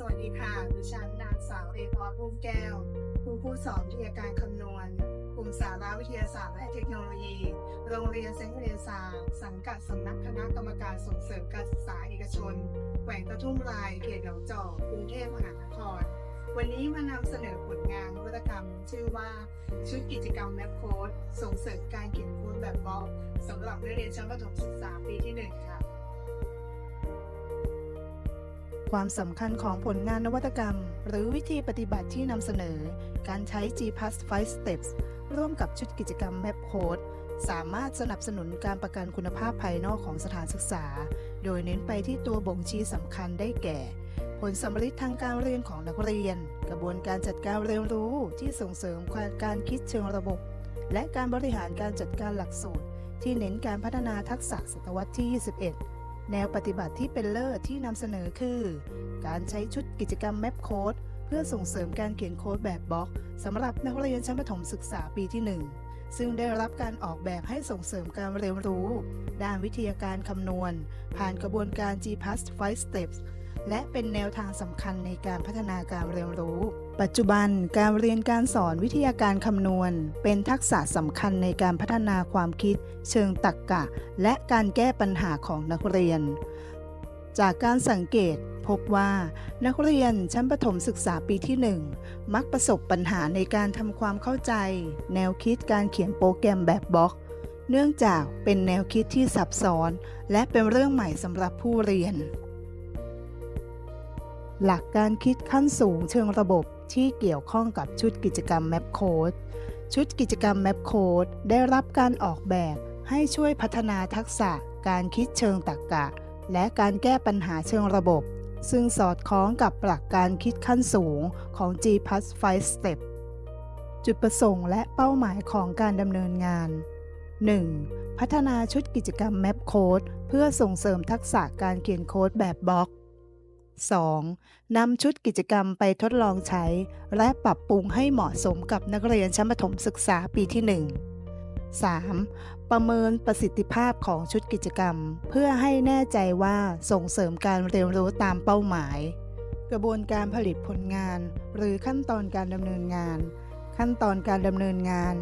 สวัสดีค่ะ ดิฉันนางสาวเอกออรุ่งแก้วครูผู้สอนวิทยาการคำนวณ กลุ่มสาระวิทยาศาสตร์และเทคโนโลยี โรงเรียนเซนต์เรซาสังกัดสำนักคณะกรรมการส่งเสริมการศึกษาเอกชน แขวงกระทุ่มลาย เขตหนองจอกกรุงเทพมหานคร วันนี้มานำเสนอผลงานวัตกรรม ชื่อว่าชุดกิจกรรมแมปโค้ดส่งเสริมการเขียนโค้ดแบบบล็อกสำหรับนักเรียนชั้นประถมศึกษาปีที่หนึ่งค่ะ ความสำคัญของผลงานนวัตกรรม หรือวิธีปฏิบัติที่นำเสนอ การใช้ G Plus 5 Steps ร่วมกับชุดกิจกรรม Map Code สามารถสนับสนุนการประกันคุณภาพภายนอกของสถานศึกษา โดยเน้นไปที่ตัวบ่งชี้สำคัญได้แก่ ผลสำลิดทางการเรียนของนักเรียน กระบวนการจัดการเรียนรู้ที่ส่งเสริมการคิดเชิงระบบ และการบริหารการจัดการหลักสูตร ที่เน้นการพัฒนาทักษะศตวรรษที่ 21 แนวปฏิบัติที่เป็นเลิศที่นำเสนอคือ การใช้ชุดกิจกรรม Map Code เพื่อส่งเสริมการเขียนโค้ดแบบบล็อกสำหรับนักเรียนชั้นประถมศึกษาปีที่ 1 ซึ่งได้รับการออกแบบให้ส่งเสริมการเรียนรู้ ด้านวิทยาการคำนวณ ผ่านกระบวนการ G Plus 5 Steps และเป็นแนวทางสำคัญในการพัฒนาการเรียนรู้ ปัจจุบันการเรียนการสอนวิทยาการคำนวณ เป็นทักษะสำคัญในการพัฒนาความคิด เชิงตรรกะ และการแก้ปัญหาของนักเรียน จากการสังเกตพบว่า นักเรียนชั้นประถมศึกษาปีที่ 1 มักประสบปัญหาในการทำความเข้าใจ แนวคิดการเขียนโปรแกรมแบบบล็อก เนื่องจากเป็นแนวคิดที่ซับซ้อน และเป็นเรื่องใหม่สำหรับผู้เรียน หลักการคิดขั้นสูงเชิงระบบ ที่เกี่ยวข้องกับชุดกิจกรรม Map Code ชุดกิจกรรม Map Code ได้รับการออกแบบให้ช่วยพัฒนาทักษะการคิดเชิงตรรกะและการแก้ปัญหาเชิงระบบ ซึ่งสอดคล้องกับหลักการคิดขั้นสูงของ G+5 Step จุดประสงค์และเป้าหมายของการดำเนินงาน 1. พัฒนาชุดกิจกรรม Map Code เพื่อส่งเสริมทักษะการเขียนโค้ดแบบบล็อก 2. นำชุดกิจกรรมไปทดลองใช้ และปรับปรุงให้เหมาะสมกับนักเรียนชั้นประถมศึกษาปีที่ 1 3. ประเมินประสิทธิภาพของชุดกิจกรรม เพื่อให้แน่ใจว่าส่งเสริมการเรียนรู้ตามเป้าหมาย กระบวนการผลิตผลงาน หรือขั้นตอนการดำเนินงาน ขั้นตอนการดำเนินงาน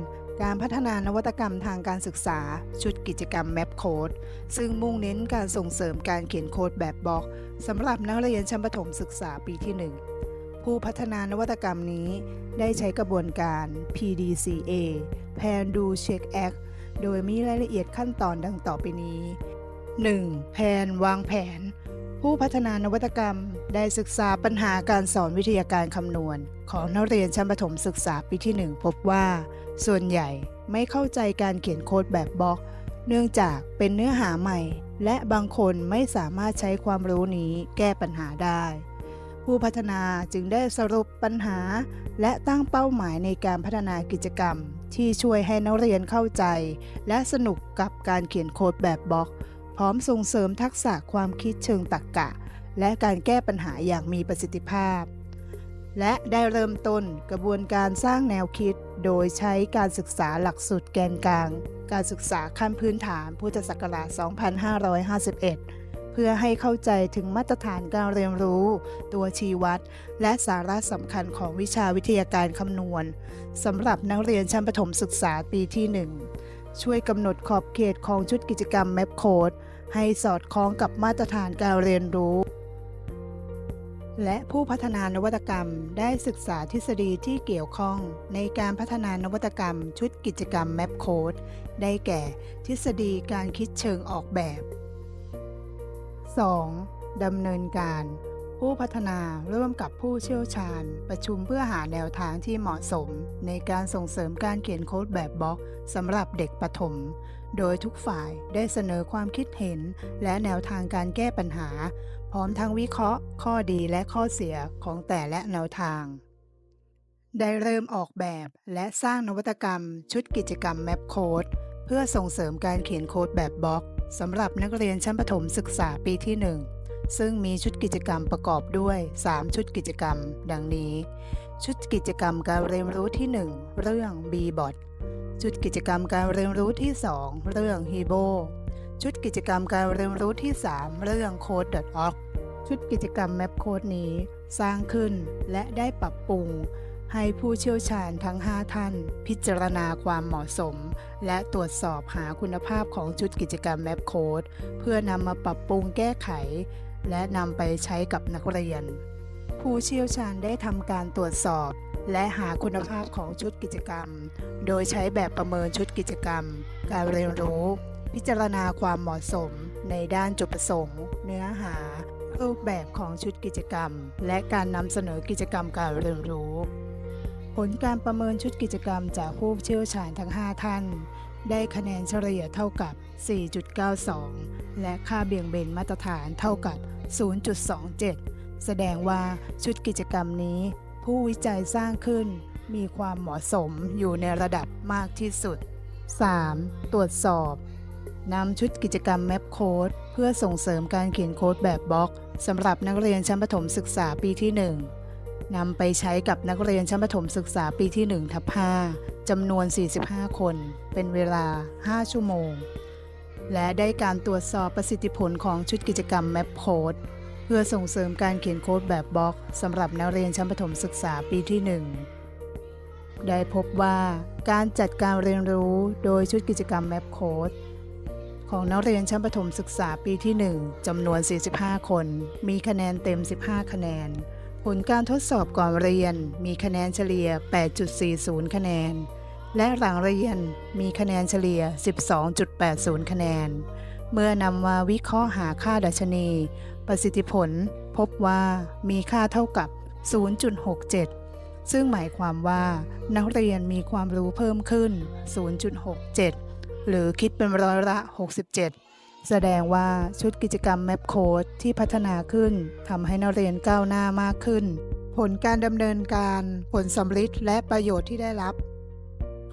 การพัฒนานวัตกรรมทางการศึกษา ชุดกิจกรรม Map Code ซึ่งมุ่งเน้นการส่งเสริมการเขียนโค้ดแบบบล็อกสำหรับนักเรียนชั้นประถมศึกษาปีที่ 1 ผู้พัฒนานวัตกรรมนี้ได้ใช้กระบวนการ PDCA Plan Do Check Act โดยมีรายละเอียดขั้นตอนดังต่อไปนี้ 1. แผนวางแผน ผู้พัฒนานวัตกรรม ได้ศึกษาปัญหาการสอนวิทยาการคำนวณ ของนักเรียนชั้นประถมศึกษาปีที่ 1 พบว่า ส่วนใหญ่ไม่เข้าใจการเขียนโค้ดแบบบล็อก เนื่องจากเป็นเนื้อหาใหม่ และบางคนไม่สามารถใช้ความรู้นี้แก้ปัญหาได้ ผู้พัฒนาจึงได้สรุปปัญหา และตั้งเป้าหมายในการพัฒนากิจกรรม ที่ช่วยให้นักเรียนเข้าใจ และสนุกกับการเขียนโค้ดแบบบล็อก พร้อมส่งเสริมทักษะความคิดเชิงตรรกะ และการแก้ปัญหาอย่างมีประสิทธิภาพ และได้เริ่มต้นกระบวนการสร้างแนวคิด โดยใช้การศึกษาหลักสูตรแกนกลาง การศึกษาขั้นพื้นฐานพุทธศักราช 2551เพื่อให้เข้าใจถึงมาตรฐานการเรียนรู้ ตัวชี้วัด และสาระสำคัญของวิชาวิทยาการคำนวณสำหรับนักเรียนชั้นประถมศึกษาปีที่ 1 ช่วยกำหนดขอบเขตของชุดกิจกรรม Map Code ให้สอดคล้องกับมาตรฐานการเรียนรู้ และผู้พัฒนานวัตกรรมได้ศึกษาทฤษฎีที่เกี่ยวข้องในการพัฒนานวัตกรรมชุดกิจกรรม Map Code ได้แก่ ทฤษฎีการคิดเชิงออกแบบ 2. ดำเนินการ ผู้พัฒนาร่วมกับผู้เชี่ยวชาญ ประชุมเพื่อหาแนวทางที่เหมาะสม ในการส่งเสริมการเขียนโค้ดแบบบล็อกสำหรับเด็กประถม โดยทุกฝ่ายได้เสนอความคิดเห็น และแนวทางการแก้ปัญหา พร้อมทั้งวิเคราะห์ ข้อดีและข้อเสียของแต่และแนวทาง ได้เริ่มออกแบบและสร้างนวัตกรรม ชุดกิจกรรม Map Code เพื่อส่งเสริมการเขียนโค้ดแบบบล็อกสำหรับนักเรียนชั้นประถมศึกษาปีที่ 1 ซึ่งมีชุดกิจกรรมประกอบด้วย 3 ชุดกิจกรรม ดังนี้ ชุดกิจกรรมการเรียนรู้ที่ 1 เรื่อง B-Bot ชุดกิจกรรมการเรียนรู้ที่ 2 เรื่อง h e b o ชุดกิจกรรมการเรียนรู้ที่ 3 เรื่อง Code.org ชุดกิจกรรมแมปโค้ดนี้สร้างขึ้นและได้ปรับปรุง ให้ผู้เชี่ยวชาญทั้ง 5 ท่าน พิจารณาความเหมาะสม และตรวจสอบหาคุณภาพของชุดกิจกรรมแมปโค้ดเพื่อนำมาปรับปรุงแก้ไข และนำไปใช้กับนักเรียน ผู้เชี่ยวชาญได้ทำการตรวจสอบ และหาคุณภาพของชุดกิจกรรม โดยใช้แบบประเมินชุดกิจกรรม การเรียนรู้ พิจารณาความเหมาะสม ในด้านจุดประสงค์ เนื้อหา รูปแบบของชุดกิจกรรม และการนำเสนอกิจกรรมการเรียนรู้ ผลการประเมินชุดกิจกรรมจากผู้เชี่ยวชาญทั้ง 5 ท่าน ได้คะแนนเฉลี่ยเท่ากับ 4.92 และค่าเบี่ยงเบนมาตรฐานเท่ากับ 0.27 แสดงว่าชุดกิจกรรมนี้ ผู้วิจัยสร้างขึ้น มีความเหมาะสมอยู่ในระดับมากที่สุด 3. ตรวจสอบนำชุดกิจกรรมแมปโค้ดเพื่อส่งเสริมการเขียนโค้ดแบบบล็อกสำหรับนักเรียนชั้นประถมศึกษาปีที่ 1 นำไปใช้กับนักเรียนชั้นประถมศึกษาปีที่1ทับ5จำนวน 45 คน เป็นเวลา 5 ชั่วโมง และได้การตรวจสอบประสิทธิผลของชุดกิจกรรมแมปโค้ดเพื่อส่งเสริมการเขียนโค้ดแบบบล็อกสำหรับนักเรียนชั้นประถมศึกษาปีที่ 1 ได้พบว่าการจัดการเรียนรู้โดยชุดกิจกรรมแมปโค้ดของนักเรียนชั้นประถมศึกษาปีที่ 1จำนวน 45 คน มีคะแนนเต็ม 15 คะแนน ผลการทดสอบก่อนเรียนมีคะแนนเฉลี่ย 8.40 คะแนน และหลังเรียนมีคะแนนเฉลี่ย 12.80 คะแนน เมื่อนำมาวิเคราะห์หาค่าดัชนี ประสิทธิผลพบว่ามีค่าเท่ากับ 0.67 ซึ่งหมายความว่า นักเรียนมีความรู้เพิ่มขึ้น 0.67 หรือคิดเป็นร้อยละ 67 แสดงว่าชุดกิจกรรมแมปโค้ดที่พัฒนาขึ้นทำให้นักเรียนก้าวหน้ามากขึ้น ผลการดำเนินการผลสำลิดและประโยชน์ที่ได้รับ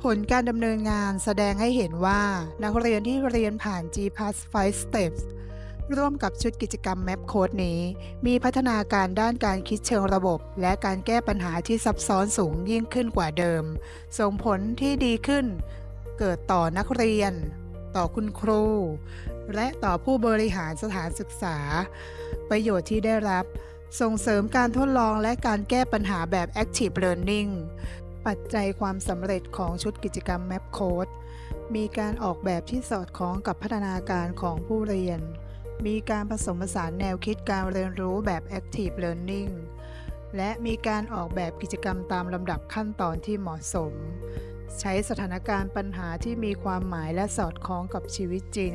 ผลการดำเนินงานแสดงให้เห็นว่านักเรียนที่เรียนผ่าน G Plus 5 Steps ร่วมกับชุดกิจกรรมแมปโค้ดนี้ มีพัฒนาการด้านการคิดเชิงระบบ และการแก้ปัญหาที่ซับซ้อนสูงยิ่งขึ้นกว่าเดิม ส่งผลที่ดีขึ้น เกิดต่อนักเรียน ต่อคุณครู และต่อผู้บริหารสถานศึกษา ประโยชน์ที่ได้รับ ส่งเสริมการทดลองและการแก้ปัญหาแบบ Active Learning ปัจจัยความสำเร็จของชุดกิจกรรม Map Code มีการออกแบบที่สอดคล้องกับพัฒนาการของผู้เรียน มีการผสมผสานแนวคิดการเรียนรู้แบบ Active Learning และมีการออกแบบกิจกรรมตามลำดับขั้นตอนที่เหมาะสม ใช้สถานการณ์ปัญหาที่มีความหมายและสอดคล้องกับชีวิตจริง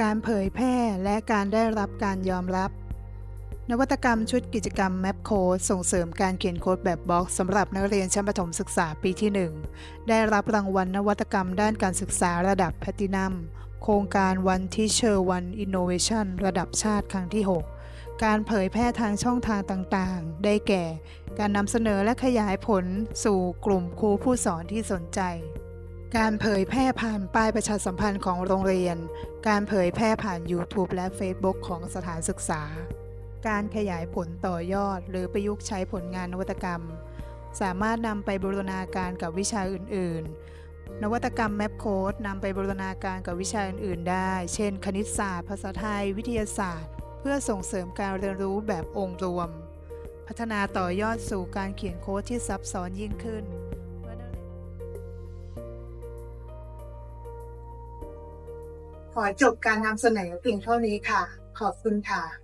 การเผยแพร่และการได้รับการยอมรับ นวัตกรรมชุดกิจกรรม Map Code ส่งเสริมการเขียนโค้ดแบบบล็อกสำหรับนักเรียนชั้นประถมศึกษาปีที่ 1 ได้รับรางวัลนวัตกรรมด้านการศึกษาระดับแพลตินัม โครงการ One Teacher One Innovation ระดับชาติครั้งที่ 6 การเผยแพร่ทางช่องทางต่างๆ ได้แก่ การนำเสนอและขยายผลสู่กลุ่มครูผู้สอนที่สนใจ การเผยแพร่ผ่านป้ายประชาสัมพันธ์ของโรงเรียน การเผยแพร่ผ่าน YouTube และ Facebook ของสถานศึกษา การขยายผลต่อยอด หรือประยุกต์ใช้ผลงานนวัตกรรม สามารถนำไปบูรณาการกับวิชาอื่น ๆนวัตกรรม Map Code นำไปบูรณาการกับวิชาอื่น ๆ ได้ เช่น คณิตศาสตร์ ภาษาไทย วิทยาศาสตร์ พื่อส่งเสริมการเรียนรู้แบบองค์รวม พัฒนาต่อยอดสู่การเขียนโค้ดที่ซับซ้อนยิ่งขึ้น ขอจบการนำเสนอเพียงเท่านี้ค่ะ ขอบคุณค่ะ